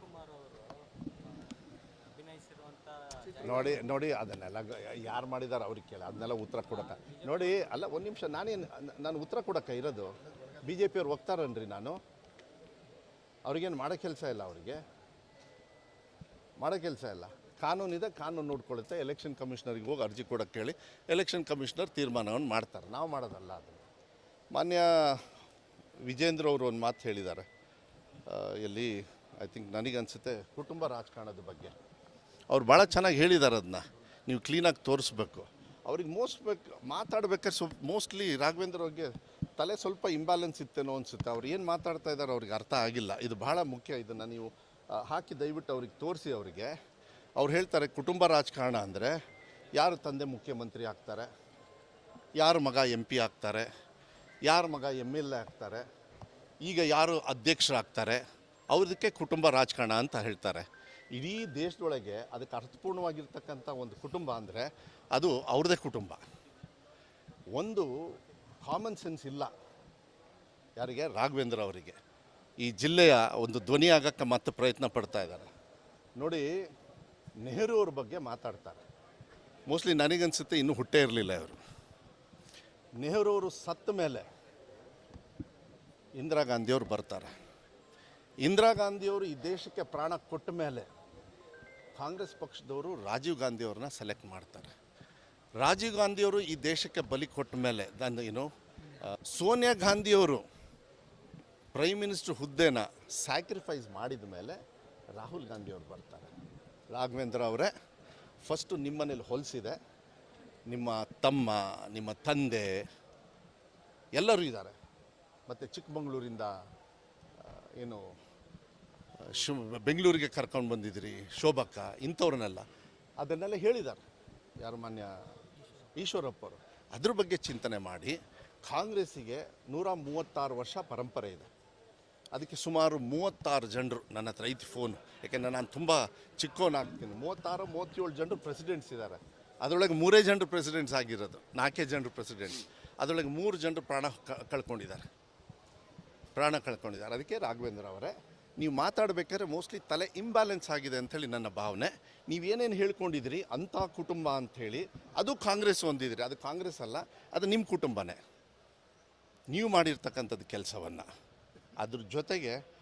ಕುಮಾರ್ ಅವರು ನೋಡಿ ನೋಡಿ ಅದನ್ನೆಲ್ಲ ಯಾರು ಮಾಡಿದಾರೆ ಅವ್ರಿಗೆ ಕೇಳಿ ಅದನ್ನೆಲ್ಲ ಉತ್ತರ ಕೊಡಕ್ಕೆ ನೋಡಿ ಅಲ್ಲ ಒಂದು ನಿಮಿಷ ನಾನೇನು ನಾನು ಉತ್ತರ ಕೊಡಕ್ಕೆ ಇರೋದು ಬಿ ಜೆ ಪಿಯವ್ರು ಹೋಗ್ತಾರನ್ರಿ ನಾನು? ಅವ್ರಿಗೇನು ಮಾಡೋ ಕೆಲಸ ಇಲ್ಲ ಅವರಿಗೆ? ಮಾಡೋ ಕೆಲಸ ಇಲ್ಲ. ಕಾನೂನಿದೆ ಕಾನೂನು ನೋಡ್ಕೊಳುತ್ತೆ ಎಲೆಕ್ಷನ್ ಕಮಿಷನರಿಗೆ ಹೋಗಿ ಅರ್ಜಿ ಕೊಡೋಕ್ಕೆ ಹೇಳಿ ಎಲೆಕ್ಷನ್ ಕಮಿಷನರ್ ತೀರ್ಮಾನವನ್ನು ಮಾಡ್ತಾರೆ. ನಾವು ಮಾಡೋದಲ್ಲ ಅದನ್ನು ಮಾನ್ಯ ವಿಜೇಂದ್ರ ಅವರು ಒಂದು ಮಾತು ಹೇಳಿದ್ದಾರೆ. ಎಲ್ಲಿ ಐ ಥಿಂಕ್ ನನಗನ್ಸುತ್ತೆ ಕುಟುಂಬ ರಾಜಕಾರಣದ ಬಗ್ಗೆ. ಅವ್ರು ಭಾಳ ಚೆನ್ನಾಗಿ ಹೇಳಿದ್ದಾರೆ ಅದನ್ನ ನೀವು ಕ್ಲೀನಾಗಿ ತೋರಿಸ್ಬೇಕು. ಅವ್ರಿಗೆ ಮೋಸ್ಟ್ ಬೇಕು, ಮಾತಾಡ್ಬೇಕಾದ್ರೆ ಸ್ವಲ್ಪ ಮೋಸ್ಟ್ಲಿ ರಾಘವೇಂದ್ರ ಅವ್ರಿಗೆ ತಲೆ ಸ್ವಲ್ಪ ಇಂಬ್ಯಾಲೆನ್ಸ್ ಇತ್ತೇನೋ ಅನಿಸುತ್ತೆ. ಅವ್ರು ಏನು ಮಾತಾಡ್ತಾ ಇದ್ದಾರೆ ಅವ್ರಿಗೆ ಅರ್ಥ ಆಗಿಲ್ಲ. ಇದು ಭಾಳ ಮುಖ್ಯ ಇದನ್ನು ನೀವು ಹಾಕಿ ದಯವಿಟ್ಟು ಅವ್ರಿಗೆ ತೋರಿಸಿ ಅವರಿಗೆ. ಅವ್ರು ಹೇಳ್ತಾರೆ ಕುಟುಂಬ ರಾಜಕಾರಣ ಅಂದರೆ ಯಾರು ತಂದೆ ಮುಖ್ಯಮಂತ್ರಿ ಆಗ್ತಾರೆ, ಯಾರು ಮಗ ಎಂ ಪಿ ಆಗ್ತಾರೆ, ಯಾರ ಮಗ ಎಂ ಎಲ್ ಎ ಆಗ್ತಾರೆ, ಈಗ ಯಾರು ಅಧ್ಯಕ್ಷರಾಗ್ತಾರೆ ಅವ್ರದಕ್ಕೆ ಕುಟುಂಬ ರಾಜಕಾರಣ ಅಂತ ಹೇಳ್ತಾರೆ. ಇಡೀ ದೇಶದೊಳಗೆ ಅದಕ್ಕೆ ಅರ್ಥಪೂರ್ಣವಾಗಿರ್ತಕ್ಕಂಥ ಒಂದು ಕುಟುಂಬ ಅಂದರೆ ಅದು ಅವ್ರದೇ ಕುಟುಂಬ. ಒಂದು ಕಾಮನ್ ಸೆನ್ಸ್ ಇಲ್ಲ ಯಾರಿಗೆ? ರಾಘವೇಂದ್ರ ಅವರಿಗೆ. ಈ ಜಿಲ್ಲೆಯ ಒಂದು ಧ್ವನಿ ಆಗಕ್ಕೆ ಮತ್ತೆ ಪ್ರಯತ್ನ ಪಡ್ತಾ ಇದ್ದಾರೆ. ನೋಡಿ, ನೆಹರು ಅವ್ರ ಬಗ್ಗೆ ಮಾತಾಡ್ತಾರೆ. ಮೋಸ್ಟ್ಲಿ ನನಗನ್ಸುತ್ತೆ ಇನ್ನೂ ಹುಟ್ಟೇ ಇರಲಿಲ್ಲ ಇವರು. ನೆಹರು ಅವರು ಸತ್ತ ಮೇಲೆ ಇಂದಿರಾ ಗಾಂಧಿಯವರು ಬರ್ತಾರೆ. ಇಂದಿರಾ ಗಾಂಧಿಯವರು ಈ ದೇಶಕ್ಕೆ ಪ್ರಾಣ ಕೊಟ್ಟ ಮೇಲೆ ಕಾಂಗ್ರೆಸ್ ಪಕ್ಷದವರು ರಾಜೀವ್ ಗಾಂಧಿಯವ್ರನ್ನ ಸೆಲೆಕ್ಟ್ ಮಾಡ್ತಾರೆ. ರಾಜೀವ್ ಗಾಂಧಿಯವರು ಈ ದೇಶಕ್ಕೆ ಬಲಿ ಕೊಟ್ಟ ಮೇಲೆ ದನ್ ಏನು ಸೋನಿಯಾ ಗಾಂಧಿಯವರು ಪ್ರೈಮ್ ಮಿನಿಸ್ಟರ್ ಹುದ್ದೆನ ಸ್ಯಾಕ್ರಿಫೈಸ್ ಮಾಡಿದ ಮೇಲೆ ರಾಹುಲ್ ಗಾಂಧಿಯವರು ಬರ್ತಾರೆ. ರಾಘವೇಂದ್ರ ಅವರೇ ಫಸ್ಟು ನಿಮ್ಮನೇಲಿ ಹೋಲಿಸಿದೆ, ನಿಮ್ಮ ತಮ್ಮ, ನಿಮ್ಮ ತಂದೆ, ಎಲ್ಲರೂ ಇದ್ದಾರೆ. ಮತ್ತು ಚಿಕ್ಕಮಗಳೂರಿಂದ ಏನು ಶಿವ್, ಬೆಂಗಳೂರಿಗೆ ಕರ್ಕೊಂಡು ಬಂದಿದ್ರಿ, ಶೋಭಕ್ಕ, ಇಂಥವ್ರನ್ನೆಲ್ಲ. ಅದನ್ನೆಲ್ಲ ಹೇಳಿದ್ದಾರೆ ಯಾರು ಮಾನ್ಯ ಈಶ್ವರಪ್ಪರು ಅದ್ರ ಬಗ್ಗೆ ಚಿಂತನೆ ಮಾಡಿ, ಕಾಂಗ್ರೆಸ್ಸಿಗೆ ನೂರ ಮೂವತ್ತಾರು ವರ್ಷ ಪರಂಪರೆ ಇದೆ. ಅದಕ್ಕೆ ಸುಮಾರು ಮೂವತ್ತಾರು ಜನರು ನನ್ನ ಹತ್ರ ಐತಿ ಫೋನ್. ಯಾಕೆಂದರೆ ನಾನು ತುಂಬ ಚಿಕ್ಕವನಾಗ್ತೀನಿ ಮೂವತ್ತಾರು, ಮೂವತ್ತೇಳು ಜನರು ಪ್ರೆಸಿಡೆಂಟ್ಸ್ ಇದ್ದಾರೆ ಅದರೊಳಗೆ ಮೂರೇ ಜನರು ಪ್ರೆಸಿಡೆಂಟ್ಸ್ ಆಗಿರೋದು. ನಾಲ್ಕೇ ಜನರು ಪ್ರೆಸಿಡೆಂಟ್ಸ್ ಅದರೊಳಗೆ ಮೂರು ಜನರು ಪ್ರಾಣ ಕಳ್ಕೊಂಡಿದ್ದಾರೆ. ಪ್ರಾಣ ಕಳ್ಕೊಂಡಿದ್ದಾರೆ. ಅದಕ್ಕೆ ರಾಘವೇಂದ್ರ ಅವರೇ ನೀವು ಮಾತಾಡಬೇಕಾದ್ರೆ ಮೋಸ್ಟ್ಲಿ ತಲೆ ಇಂಬ್ಯಾಲೆನ್ಸ್ ಆಗಿದೆ ಅಂಥೇಳಿ ನನ್ನ ಭಾವನೆ. ನೀವೇನೇನು ಹೇಳ್ಕೊಂಡಿದ್ದೀರಿ, ಅಂಥ ಕುಟುಂಬ ಅಂಥೇಳಿ ಅದು ಕಾಂಗ್ರೆಸ್ ಹೊಂದಿದ್ರಿ ಅದು ಕಾಂಗ್ರೆಸ್ ಅಲ್ಲ, ಅದು ನಿಮ್ಮ ಕುಟುಂಬನೇ. ನೀವು ಮಾಡಿರ್ತಕ್ಕಂಥದ್ದು ಕೆಲಸವನ್ನು. ಅದ್ರ ಜೊತೆಗೆ